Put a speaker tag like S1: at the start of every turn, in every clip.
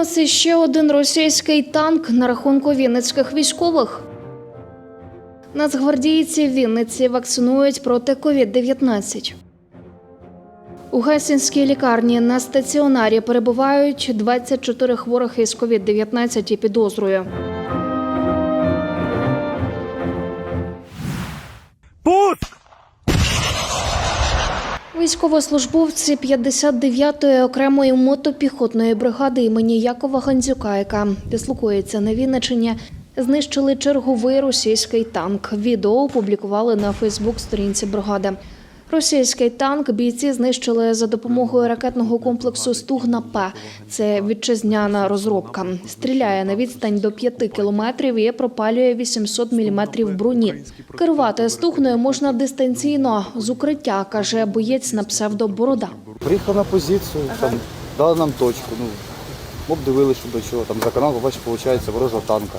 S1: Мінус ще один російський танк на рахунку вінницьких військових. Нацгвардійці Вінниці вакцинують проти COVID-19. У Гесінській лікарні на стаціонарі перебувають 24 хворих із COVID-19 і підозрою. Військовослужбовці 59-ї окремої мотопіхотної бригади імені Якова Гандзюка, яка дислокується на Вінничині, знищили черговий російський танк. Відео опублікували на Фейсбук-сторінці бригади. Російський танк бійці знищили за допомогою ракетного комплексу Стугна П. Це вітчизняна розробка. Стріляє на відстань до 5 кілометрів і пропалює 800 міліметрів броні. Керувати стугною можна дистанційно з укриття, каже боєць на псевдо Борода.
S2: Приїхав на позицію, там, дали нам точку. Ну, ми обдивили, що до чого. Там за канал, побачив, виходить, ворожа танка.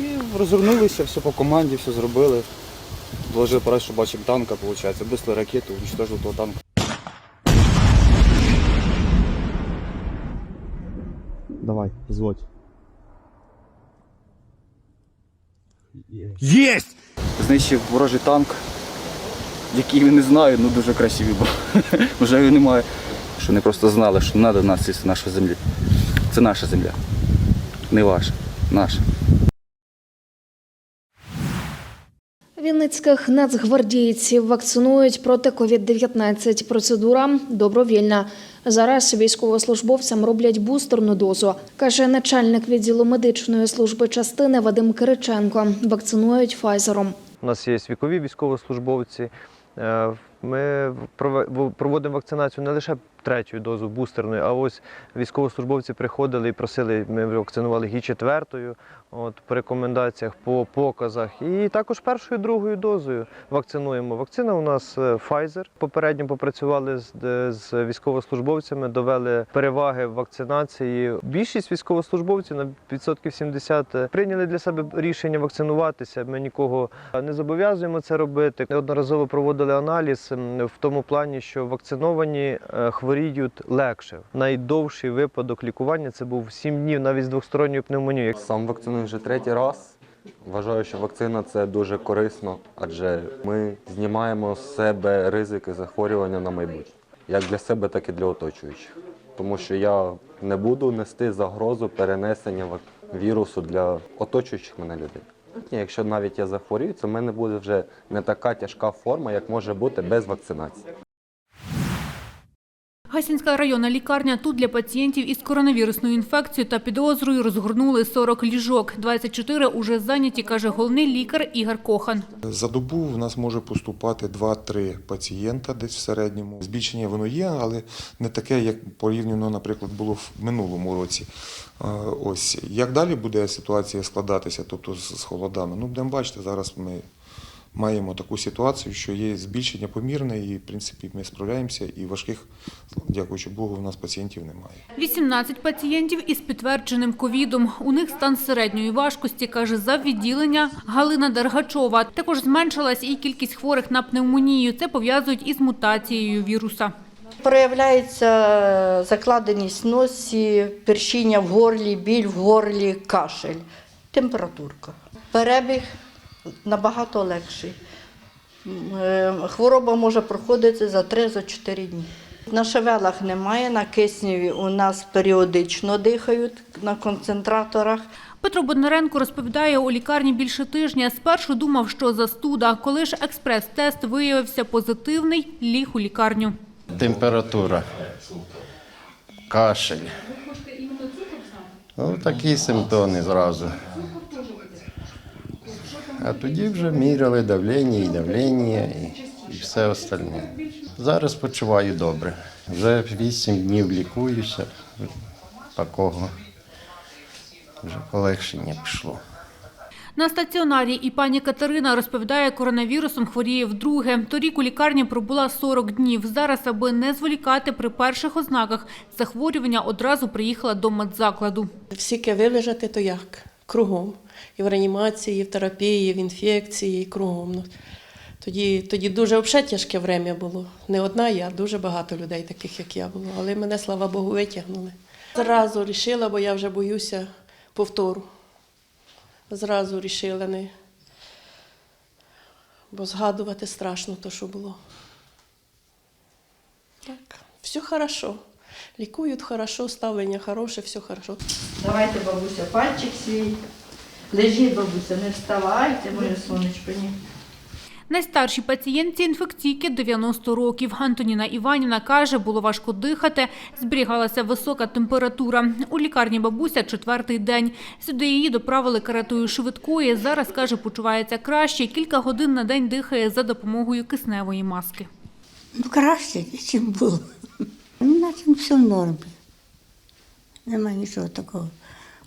S2: І розвернулися, все по команді, все зробили. Доложив парад, що бачимо танка, виходить. Висли ракету, уничтожили того танка. Давай, зводь.
S3: Єсть!
S2: Знищив ворожий танк, який я не знаю, ну дуже красивий був. Вже його немає. Що не просто знали, що треба нас це наша земля. Це наша земля. Не ваша, наша.
S1: Вінницьких нацгвардійців вакцинують проти COVID-19. Процедура добровільна. Зараз військовослужбовцям роблять бустерну дозу, каже начальник відділу медичної служби частини Вадим Кириченко. Вакцинують Файзером.
S4: У нас є вікові військовослужбовці. Е, Ми проводимо вакцинацію не лише третьою дозу бустерною, а ось військовослужбовці приходили і просили, ми вакцинували гі четвертою, от, по рекомендаціях, по показах. І також першою, другою дозою вакцинуємо. Вакцина у нас е, Pfizer. Попередньо попрацювали з, з військовослужбовцями, довели переваги в вакцинації. Більшість військовослужбовців на відсотків 70 прийняли для себе рішення вакцинуватися. Ми нікого не зобов'язуємо це робити. Неодноразово проводили аналіз в тому плані, що вакциновані е, хворіють легше. Найдовший випадок лікування це був 7 днів навіть з двосторонньою пневмонією.
S5: Сам вакциную вже третій раз. Вважаю, що вакцина це дуже корисно, адже ми знімаємо з себе ризики захворювання на майбутнє, як для себе, так і для оточуючих. Тому що я не буду нести загрозу перенесення вірусу для оточуючих мене людей. Якщо навіть я захворію, це в мене буде вже не така тяжка форма, як може бути без вакцинації.
S6: Гасінська районна лікарня тут для пацієнтів із коронавірусною інфекцією та підозрою розгорнули 40 ліжок. 24 уже зайняті, каже головний лікар Ігор Кохан.
S7: За добу в нас може поступати 2-3 пацієнта десь в середньому. Збільшення воно є, але не таке, як порівняно, наприклад, було в минулому році. Ось як далі буде ситуація складатися, тобто з холодами. Ну, будемо бачити, зараз ми маємо таку ситуацію, що є збільшення помірне, і в принципі ми справляємося, і важких, дякуючи Богу, у нас пацієнтів немає.
S6: 18 пацієнтів із підтвердженим ковідом. У них стан середньої важкості, каже за відділення Галина Дергачова. Також зменшилась і кількість хворих на пневмонію. Це пов'язують із мутацією віруса.
S8: Проявляється закладеність в носі, першіння в горлі, біль в горлі, кашель, температурка. Перебіг набагато легший. Е, Хвороба може проходити за 3-4 дні. На шевелах немає, на кисневі у нас періодично дихають на концентраторах.
S6: Петро Бондаренко розповідає, у лікарні більше тижня. Спершу думав, що застуда. Коли ж експрес-тест виявився позитивний, ліг у лікарню.
S9: температура, кашель. Ну, такі симптоми зразу. А тоді вже міряли давлення і давлення, і, і все остальне. Зараз почуваю добре. Вже 8 днів лікуюся, такого вже полегшення пішло.
S6: На стаціонарі і пані Катерина розповідає, коронавірусом хворіє вдруге. Торік у лікарні пробула 40 днів. Зараз, аби не зволікати при перших ознаках захворювання, одразу приїхала до медзакладу.
S10: Всіке вилежати, то як? Кругом. І в реанімації, і в терапії, і в інфекції, і кругом. Ну, тоді, тоді дуже взагалі тяжке время було. Не одна я, дуже багато людей, таких як я було. Але мене, слава Богу, витягнули. Зразу рішила, бо я вже боюся повтору. Зразу рішила не. Бо згадувати страшно то, що було. Так, все хорошо. Лікують хорошо, ставлення хороше, все хорошо.
S8: Давайте, бабуся, пальчик свій. Лежіть, бабуся, не вставайте, моє сонечко. Ні.
S6: Найстаршій пацієнтці інфекційки 90 років. Антоніна Іванівна каже, було важко дихати, зберігалася висока температура. У лікарні бабуся четвертий день. Сюди її доправили каретою швидкої. Зараз, каже, почувається краще. Кілька годин на день дихає за допомогою кисневої маски.
S3: Ну, краще, ніж було. Ну, наче все в нормі. Нема нічого такого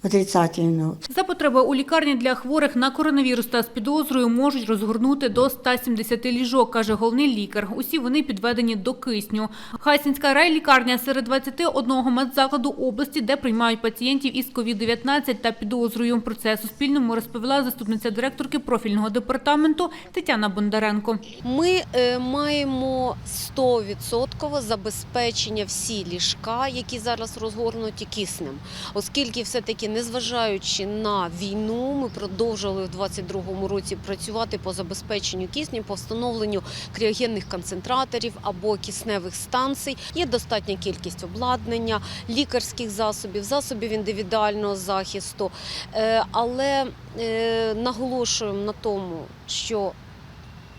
S3: отрицательного.
S6: За потреби у лікарні для хворих на коронавірус та з підозрою можуть розгорнути до 170 ліжок, каже головний лікар. Усі вони підведені до кисню. Хасінська райлікарня серед 21 медзакладу області, де приймають пацієнтів із COVID-19 та підозрою. Про це Суспільному розповіла заступниця директорки профільного департаменту Тетяна Бондаренко.
S11: Ми е, маємо 100% забезпечення всі ліжка, які зараз розгорнуті киснем, оскільки все-таки, незважаючи на війну, ми продовжили в 2022 році працювати по забезпеченню кисню, по встановленню кріогенних концентраторів або кисневих станцій. Є достатня кількість обладнання, лікарських засобів, засобів індивідуального захисту. Е, Але е, наголошуємо на тому, що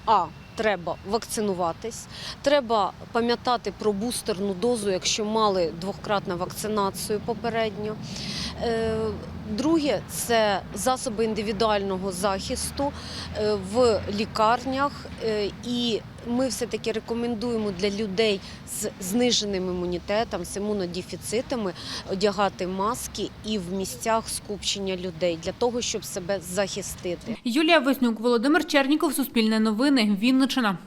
S11: а треба вакцинуватись, треба пам'ятати про бустерну дозу, якщо мали двократну вакцинацію попередньо. Е, Друге це засоби індивідуального захисту е, в лікарнях. Е, І ми все-таки рекомендуємо для людей з зниженим імунітетом, з імунодефіцитами одягати маски і в місцях скупчення людей для того, щоб себе захистити.
S6: Юлія Веснюк, Володимир Черніков, Суспільне новини, Вінниччина.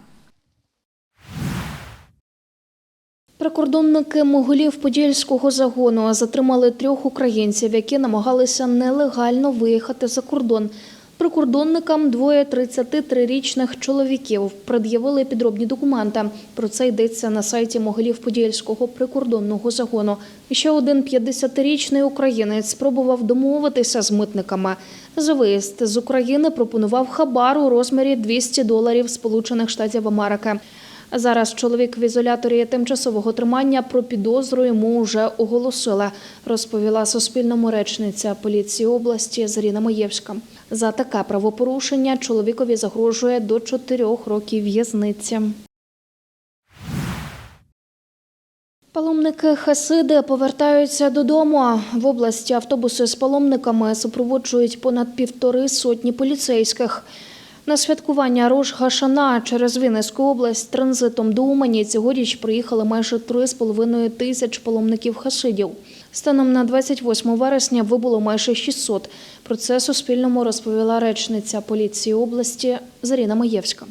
S1: Прикордонники Могилів Подільського загону затримали трьох українців, які намагалися нелегально виїхати за кордон. Прикордонникам двоє 33-річних чоловіків пред'явили підробні документи. Про це йдеться на сайті Могилів Подільського прикордонного загону. Ще один 50-річний українець спробував домовитися з митниками. За виїзд з України пропонував хабар у розмірі 200 доларів Сполучених Штатів Америки. Зараз чоловік в ізоляторі тимчасового тримання про підозру йому вже оголосила, розповіла Суспільному речниця поліції області Заріна Маєвська. За таке правопорушення чоловікові загрожує до чотирьох років в'язниці. Паломники Хасиди повертаються додому. В області автобуси з паломниками супроводжують понад півтори сотні поліцейських. На святкування Рош Гашана через Вінницьку область транзитом до Умані цьогоріч приїхали майже 3,5 тисяч паломників хасидів. Станом на 28 вересня вибуло майже 600. Про це Суспільному розповіла речниця поліції області Заріна Маєвська.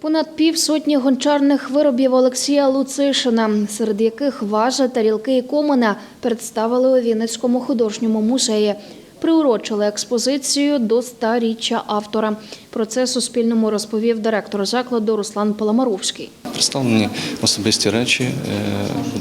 S1: Понад півсотні гончарних виробів Олексія Луцишина, серед яких важа, тарілки і комина, представили у Вінницькому художньому музеї. Приурочили експозицію до ста-річчя автора. Про це Суспільному розповів директор закладу Руслан Паламаровський.
S12: Представлені особисті речі е,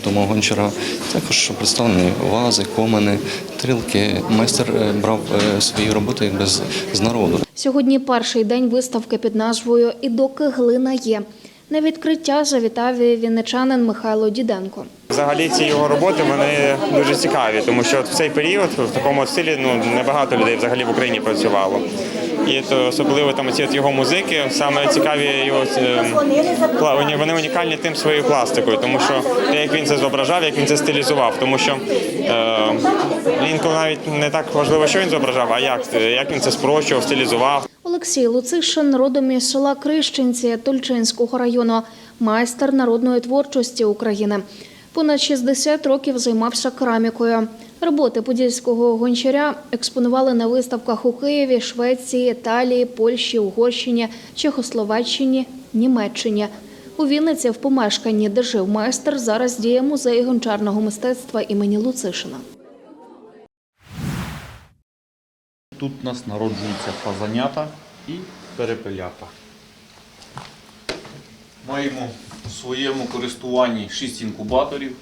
S12: дома гончара, також представлені вази, комини, трілки. Майстер е, брав е, свої роботи якби з народу.
S1: Сьогодні перший день виставки під назвою І доки глина є. На відкриття завітав вінничанин Михайло Діденко.
S13: Взагалі ці його роботи вони дуже цікаві, тому що в цей період в такому стилі ну небагато людей взагалі в Україні працювало. І то особливо там ці його музики, саме цікаві його е, вони- вони унікальні тим своєю пластикою, тому що те, як він це зображав, як він це стилізував, тому що е, інколи навіть не так важливо, що він зображав, а як, як він це спрощував, стилізував.
S1: Олексій Луцишин родом із села Крищенці Тульчинського району, майстер народної творчості України. Понад 60 років займався керамікою. Роботи подільського гончаря експонували на виставках у Києві, Швеції, Італії, Польщі, Угорщині, Чехословаччині, Німеччині. У Вінниці в помешканні, де жив майстер, зараз діє музей гончарного мистецтва імені Луцишина.
S14: Тут у нас народжуються фазанята і перепелята. Маємо в своєму користуванні 6 інкубаторів.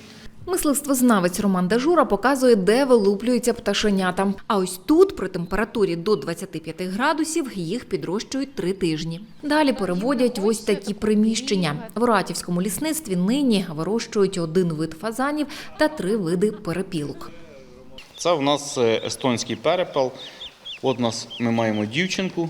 S15: Мисливствознавець Роман Дежура показує, де вилуплюються пташенята. А ось тут, при температурі до 25 градусів, їх підрощують три тижні. Далі переводять в ось такі приміщення. В Оратівському лісництві нині вирощують один вид фазанів та три види перепілок.
S14: Це в нас е, естонський перепел. От нас ми маємо дівчинку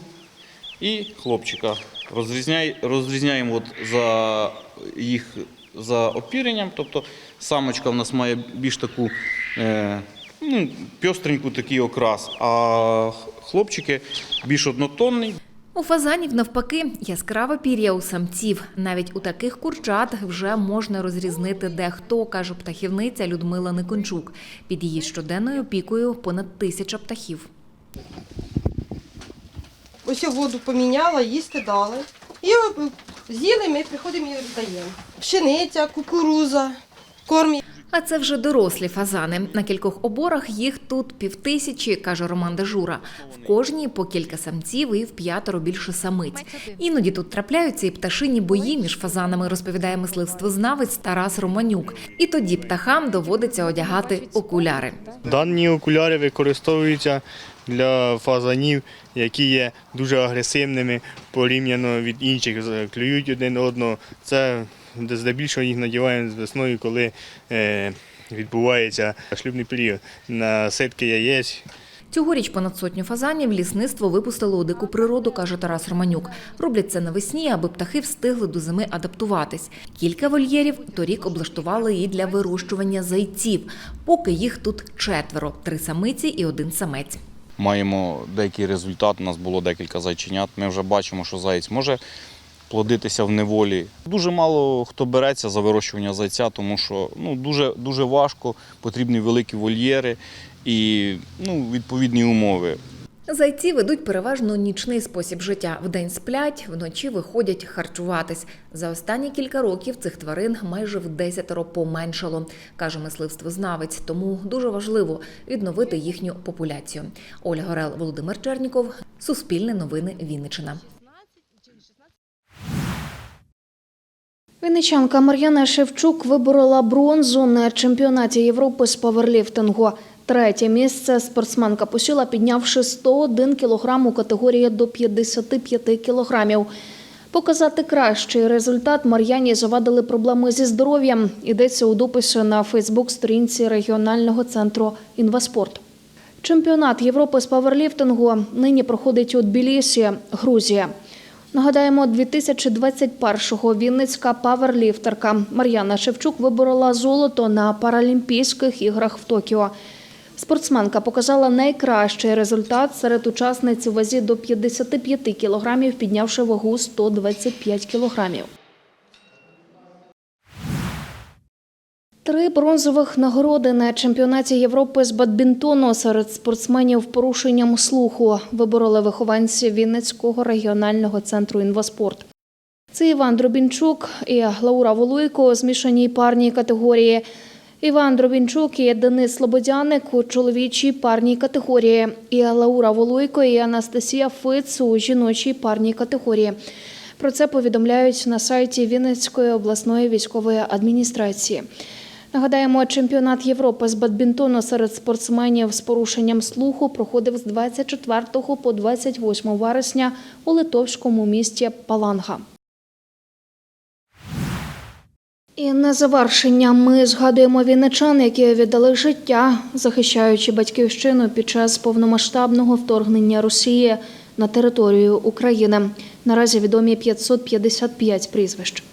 S14: і хлопчика. Розрізняй, розрізняємо от за їх за опіренням. Тобто самочка в нас має більш таку е, ну, пьостреньку такий окрас, а хлопчики більш однотонний.
S15: У фазанів навпаки яскраве пір'я у самців. Навіть у таких курчат вже можна розрізнити дехто, каже птахівниця Людмила Никончук. Під її щоденною опікою понад тисяча птахів.
S16: Ось я воду поміняла, їсти дали. І е, з'їли, ми приходимо і роздаємо. Пшениця, кукуруза, корм.
S15: А це вже дорослі фазани. На кількох оборах їх тут півтисячі, каже Роман Дежура. В кожній по кілька самців і в п'ятеро більше самиць. Іноді тут трапляються і пташині бої між фазанами, розповідає мисливствознавець Тарас Романюк. І тоді птахам доводиться одягати окуляри.
S17: Дані окуляри використовуються для фазанів, які є дуже агресивними порівняно від інших, клюють один одного. Це здебільшого їх надіваємо з весною, коли е, відбувається шлюбний період. На ситки яєць
S15: Цьогоріч понад сотню фазанів лісництво випустило у дику природу, каже Тарас Романюк. Роблять це навесні, аби птахи встигли до зими адаптуватись. Кілька вольєрів торік облаштували і для вирощування зайців. Поки їх тут четверо: три самиці і один самець.
S14: Маємо деякий результат. У нас було декілька зайченят. Ми вже бачимо, що заєць може плодитися в неволі. Дуже мало хто береться за вирощування зайця, тому що ну, дуже, дуже важко, потрібні великі вольєри і ну, відповідні умови.
S15: Зайці ведуть переважно нічний спосіб життя. Вдень сплять, вночі виходять харчуватись. За останні кілька років цих тварин майже в десятеро поменшало, каже мисливствознавець. Тому дуже важливо відновити їхню популяцію. Оля Горел, Володимир Черніков, Суспільне новини Вінниччина.
S1: Вінничанка Мар'яна Шевчук виборола бронзу на чемпіонаті Європи з паверліфтингу. Третє місце спортсменка посіла, піднявши 101 кілограм у категорії до 55 кілограмів. Показати кращий результат Мар'яні завадили проблеми зі здоров'ям. Йдеться у дописі на Фейсбук-сторінці регіонального центру «Інваспорт». Чемпіонат Європи з паверліфтингу нині проходить у Тбілісі, Грузія. Нагадаємо, 2021-го вінницька паверліфтерка Мар'яна Шевчук виборола золото на Паралімпійських іграх в Токіо. Спортсменка показала найкращий результат серед учасниць у вазі до 55 кілограмів, піднявши вагу 125 кілограмів. Три бронзових нагороди на чемпіонаті Європи з бадмінтону серед спортсменів порушенням слуху вибороли вихованці Вінницького регіонального центру інваспорт. Це Іван Дробінчук і Лаура Волуйко у змішаній парній категорії. Іван Дробінчук і Денис Слободяник у чоловічій парній категорії. І Лаура Волуйко і Анастасія Фиц у жіночій парній категорії. Про це повідомляють на сайті Вінницької обласної військової адміністрації. Нагадаємо, чемпіонат Європи з бадмінтону серед спортсменів з порушенням слуху проходив з 24 по 28 вересня у литовському місті Паланга. І на завершення ми згадуємо вінничан, які віддали життя, захищаючи батьківщину під час повномасштабного вторгнення Росії на територію України. Наразі відомі 555 прізвищ.